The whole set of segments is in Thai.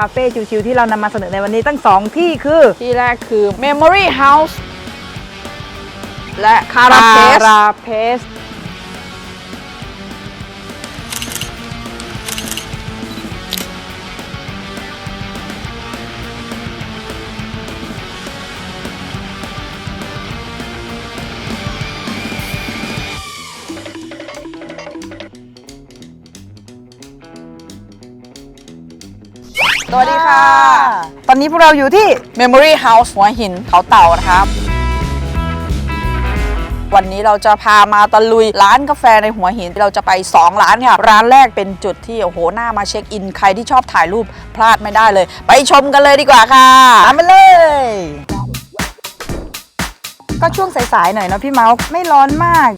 คาเฟ่ชิวๆที่เรานำมาเสนอในวันนี้ตั้งสองที่คือ ที่แรกคือ Memory House และคา Carapace ราเพส สวัสดีค่ะ ตอนนี้พวกเราอยู่ที่ Memory House หัวหินเขาเต่านะครับ วันนี้เราจะพามาตะลุยร้านกาแฟในหัวหิน เราจะไป 2 ร้านค่ะ ร้านแรกเป็นจุดที่ โอ้โห หน้ามาเช็คอิน ใครที่ชอบถ่ายรูปพลาดไม่ได้เลย ไปชมกันเลยดีกว่าค่ะตามไปเลย ก็ช่วงสายๆหน่อยเนาะพี่เมาส์ไม่ร้อนมาก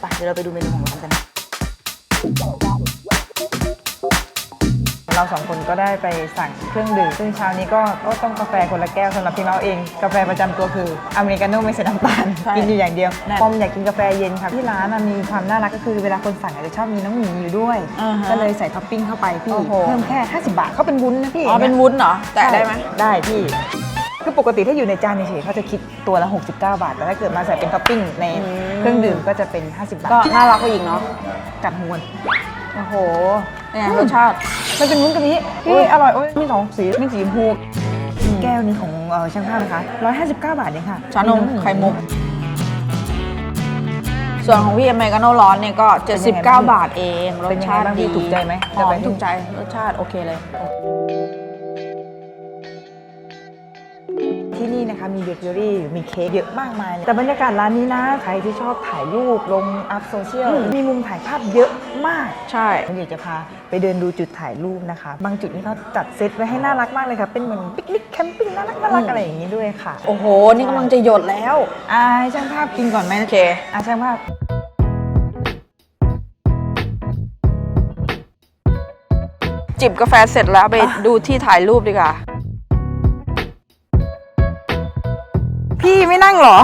ไปเดี๋ยวเราไปดูเมนูของร้านกัน เราสองคนก็ได้ไปสั่งเครื่องดื่มซึ่งเช้านี้ก็ก็ต้องกาแฟคนละแก้วสำหรับพี่เมาส์เอง กาแฟประจำตัวคืออเมริกาโน่ไม่ใส่น้ำตาลใช่กินอยู่อย่างเดียวแน่น ปอมอยากกินกาแฟเย็นค่ะที่ร้านน่ะมีความน่ารักก็คือเวลาคนสั่งอาจจะชอบมีน้องหมีอยู่ด้วย อ่าฮะ ก็เลยใส่ท็อปปิ้งเข้าไปพี่โอ้โห เพิ่มแค่ 50 บาทเขาเป็นวุ้นนะพี่อ๋อเป็นวุ้นเหรอ แตะได้ไหม ได้พี่ คือปกติถ้าอยู่ในจานเฉยๆเขาจะคิดตัวละ 69 บาท แต่ถ้าเกิดมาใส่เป็นท็อปปิ้งในอืม เครื่องดื่มก็จะเป็น 50 บาทก็น่ารักไปอีกเนาะ กัดหวน โอ้โห เนี่ยรสชาติ มันเป็นวุ้นกะทิอุ๊พี่ยอร่อยโอ้ยมีสองสีมีสีชมพูแก้วนี้ของเอ่อช่างภาพนะคะ159 บาทเองค่ะชานมไข่มุก ส่วนของพี่อเมริกาโน่ร้อนเนี่ยก็ 79 บาทเองรเป็นสยังไงชาติบ้างดีพี่ถูกใจไหมหอมจะไปถูกใจ รสชาติโอเคเลย ที่นี่นะคะมีเบเกอรี่มีเค้กเยอะมากมายเลยแต่บรรยากาศร้านนี้นะ ใครที่ชอบถ่ายรูปลงอัพโซเชียลอืมมีมุมถ่ายภาพเยอะมาก ใช่ผมอยากจะพาไปเดินดูจุดถ่ายรูปนะคะ บางจุดนี่เขาจัดเซตไว้ให้น่ารักมากเลยค่ะ เป็นเหมือนปิกนิกแคมปิ้งน่ารักน่ารักอืมอะไรอย่างนี้ด้วยค่ะ โอ้โห นี่กำลังจะหยดแล้วอ่าให้ช่างภาพกินก่อนไหมโอเคอ่าช่างภาพจิบกาแฟเสร็จแล้วไปดูที่ถ่ายรูปดีกว่า พี่ไม่นั่งเหรอ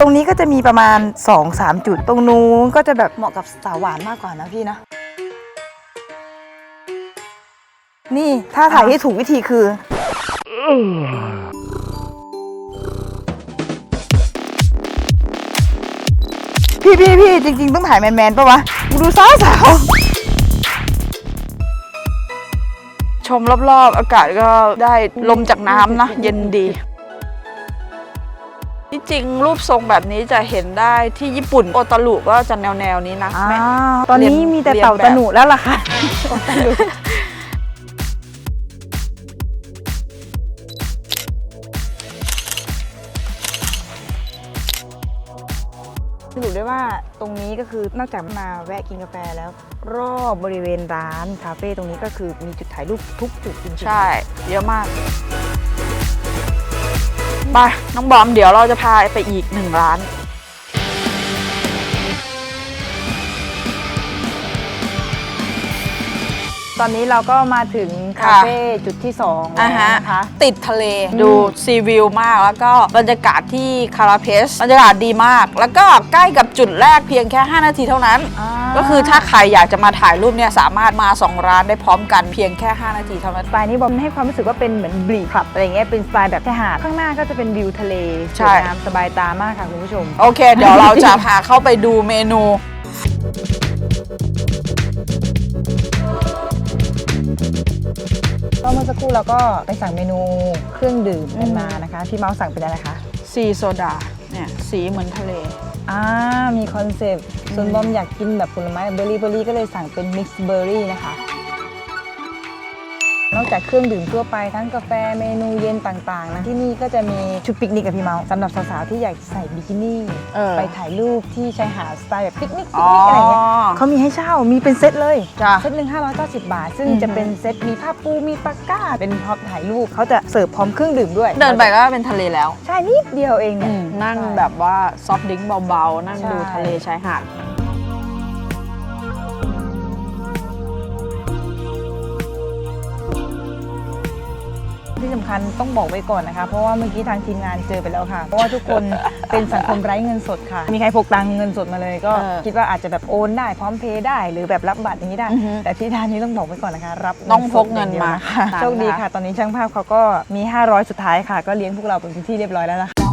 ตรงนี้ก็จะมีประมาณ 2-3 จุด ตรงนู้นก็จะแบบเหมาะกับสาวหวานมากกว่านะพี่นะ นี่ถ้าถ่ายให้ถูกวิธีคือ พี่พี่พี่จริง ๆ ต้องถ่ายแมนๆปะวะ ดูสาวสาว ชมรอบๆ อากาศก็ได้ลมจากน้ำนะ เย็นดีที่จริงรูปทรงแบบนี้จะเห็นได้ที่ญี่ปุ่นโอตารุก็จะแนวแนวๆนี้นะอ่าไม่ตอนนี้เรียนมีแต่เรียนเต่าแบบตะหนุแล้วล่ะค่ะ รุปได้ว่าตรงนี้ก็คือนอกจากมาแวะกินกาแฟแล้ว รอบบริเวณร้านคาเฟ่ตรงนี้ก็คือมีจุดถ่ายรูปทุกจุดจริงๆ ใช่ เยอะมาก ไป น้องบอมเดี๋ยวเราจะพาไปอีกหนึ่งร้าน ตอนนี้เราก็มาถึงคาเฟ่จุดที่สองแล้วอ่าฮะนะคะ ติดทะเลอืมดูซีวิวมากแล้วก็บรรยากาศที่คาราเพสบรรยากาศดีมาก แล้วก็ใกล้กับจุดแรกเพียงแค่ 5 นาทีเท่านั้นอ่าก็คือถ้าใครอยากจะมาถ่ายรูปเนี่ยสามารถมา 2 ร้านได้พร้อมกันเพียงแค่ 5 นาทีเท่านั้นสไตล์นี้บอมให้ความรู้สึกว่าเป็นเหมือนบลีคลับอะไรเงี้ยเป็นสไตล์แบบชายหาดข้างหน้าก็จะเป็นวิวทะเลใช่สวยงามสบายตามากค่ะคุณผู้ชม โอเค เดี๋ยวเราจะพาเข้าไปดูเมนู ก็เมื่อสักครู่เราก็ไปสั่งเมนูเครื่องดื่มกันมานะคะ พี่เมาส์สั่งเป็นอะไรคะซีโซดาเนี่ยสีเหมือนทะเล อ่ามีคอนเซปต์ส่วนบอมอยากกินแบบผลไม้เบอร์รี่เบอร์รี่ก็เลยสั่งเป็นมิกซ์เบอร์รี่นะคะ นอกจากเครื่องดื่มทั่วไปทั้งกาแฟเมนูเย็นต่างๆนะที่นี่ก็จะมีชุดปิกนิกกับพี่เมาส์สำหรับสาวๆที่อยากใส่บิกินี่เออไปถ่ายรูปที่ชายหาดสไตล์แบบปิกนิกปิอ๋กอนิกอะไรเงี้ยเขามีให้เช่ามีเป็นเซตเลยจ้ะเซตหนึ่ง590บาท ซึ่งอือฮึจะเป็นเซตมีผ้าปูมีตะกร้า เป็นพร็อพถ่ายรูปเขาจะเสิร์ฟพร้อมเครื่องดื่มด้วยเดินไปก็เป็นทะเลแล้ว ใช่นิดเดียวเองเนี่ยนั่งแบบว่าซอฟต์ดริงก์เบาๆนั่งใช่ดูทะเลชายหาด ที่สำคัญต้องบอกไว้ก่อนนะคะ เพราะว่าเมื่อกี้ทางทีมงานเจอไปแล้วค่ะ เพราะว่าทุกคนเป็นสังคมไร้เงินสดค่ะ มีใครพกตังค์เงินสดมาเลย ก็เออคิดว่าอาจจะแบบโอนได้พร้อมเพย์ได้หรือแบบรับบัตรอย่างนี้ได้อือฮึแต่ที่ท่านนี้ต้องบอกไว้ก่อนนะคะ รับต้องพกสดเงินอย่ดียวมานะคะค่ะโชคดีค่ะ ตอนนี้ช่างภาพเขาก็มี 500 สุดท้ายค่ะ ก็เลี้ยงพวกเราเป็นที่เรียบร้อยแล้วนะคะ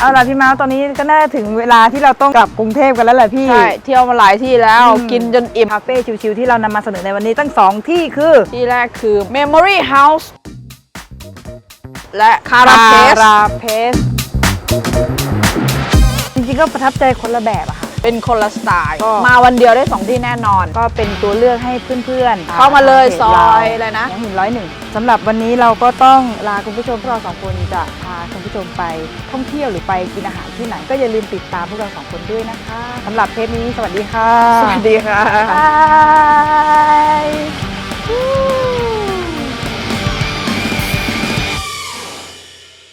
เอาล่ะพี่ม้าตอนนี้ก็น่าจะถึงเวลาที่เราต้องกลับกรุงเทพกันแล้วแหละพี่ ใช่เที่ยวมาหลายที่แล้วอืม กินจนอิ่มคาเฟ่ชิวๆที่เรานำมาเสนอในวันนี้ตั้งสองที่คือที่แรกคือ Memory House และคาราเพส ราเพสจริงๆก็ประทับใจคนละแบบอะค่ะ เป็นคนละสไตล์ ก็มาวันเดียวได้สองที่แน่นอน ก็เป็นตัวเลือกให้เพื่อนๆ เข้ามาเลยพจซอยอะไรนะหัวหินร้อยหนึ่งสำหรับวันนี้เราก็ต้องลาคุณผู้ชมพวกเราสองคนจะพาคุณผู้ชมไปท่องเที่ยวหรือไปกินอาหารที่ไหน ก็อย่าลืมติดตามพวกเราสองคนด้วยนะคะสำหรับเทปนี้สวัสดีค่ะ สวัสดีค่ะบาย